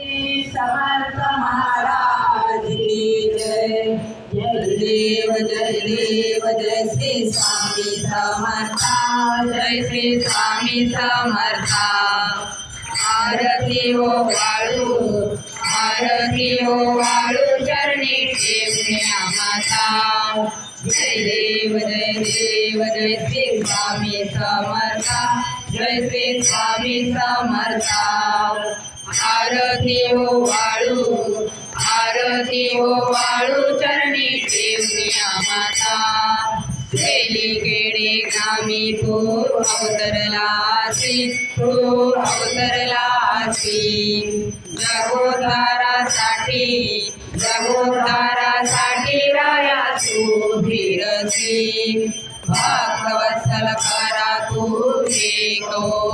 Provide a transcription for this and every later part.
समर्थ महाराज की जय जय देव जय देव जय श्री स्वामी समर्था. जय श्री स्वामी समर्था आरती ओ वाळू आरती ओ वाळू चरणी ठेवण्या माता जय देव जय देव जय श्री स्वामी समर्था. जय श्री स्वामी समर्था. आरती ओ वाळू आरती ओ वाळू चरणी ठेवण्या माता केली केडे गामी तू अवतरलासी तू अवतरलासी जगोद्धारासाठी जगोद्धारासाठी राया तू फिरसी भक्तवत्सल करा तू एक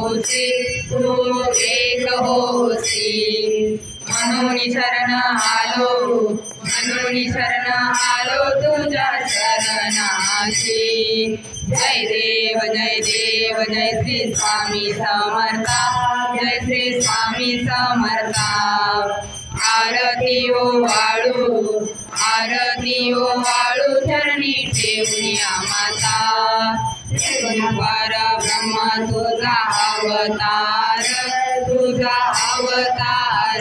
होसी तू एक होसी म्हणून शरण आलो म्हणून शरण आलो तुझ्या शरणाशी. जय देव जय देव जय श्री स्वामी समर्था. जय श्री स्वामी समर्था. आरती ओ वाळू आरती वाळू धरणी ठेवण्या माता. पारा ब्रह्मा तुझा अवतार तुझा अवतार.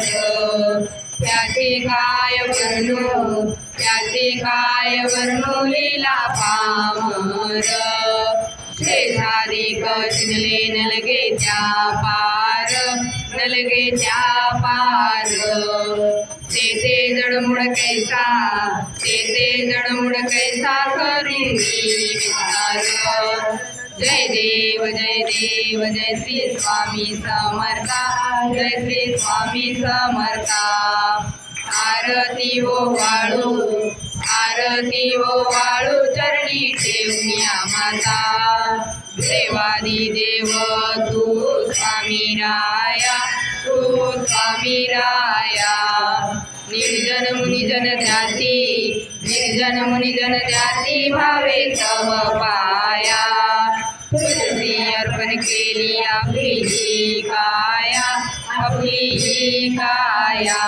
त्याचे काय वर्णू त्याचे काय वर्णू लीला पामर. शेजारी कशिले नलगे त्या पार नलगे त्या पार. तेथे जडमुड कैसा तेथे जडमुड कैसा करुणी जय देव जय देव जय श्री स्वामी समर्था जय श्री स्वामी समर्था. आरती हो ओ वाळू आरती हो ओ वाळू चरणी ठेवण्या माता. देवादी देव तू स्वामी राया तू स्वामी निर्जन मुनिजन ध्याती निर्जन मुनिजन ध्याती भावे तव पाया। तुलसी अर्पण केली आपली ही काया आपली ही काया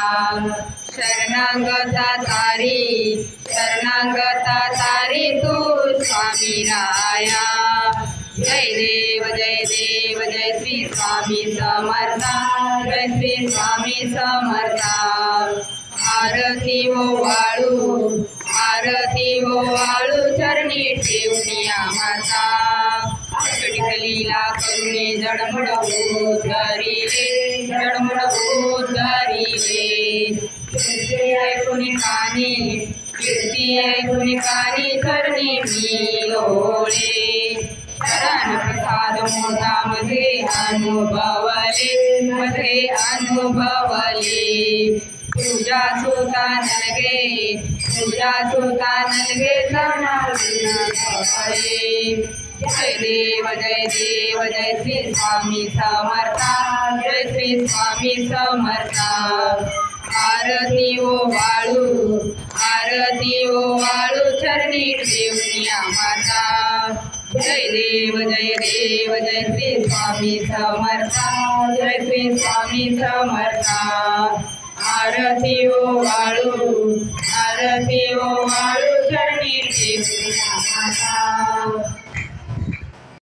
तारी शरणागता देव जय श्री स्वामी समर्था जय श्री स्वामी समर्था. आरती ओ वाळू आरती ओ वाळू चरणी ठेवण्या माता. लीला करुणे जडमुड उद्धरिले जडमुड उद्धरिले. कीर्ती ऐकुनी कानी कीर्ती ऐकुनी कानी करणे मी ओळे शरण अनुभवले मध्ये अनुभवले. तुझ्या सुता नलगे तुझ्या सुता नलगे जय देव जय देव जय श्री स्वामी समर्था जय श्री स्वामी समर्था. आरती ओ वाळू जय देव जय देव जय श्री स्वामी समर्था जय श्री स्वामी समर्था. आरती हो, ओ वाळू हो,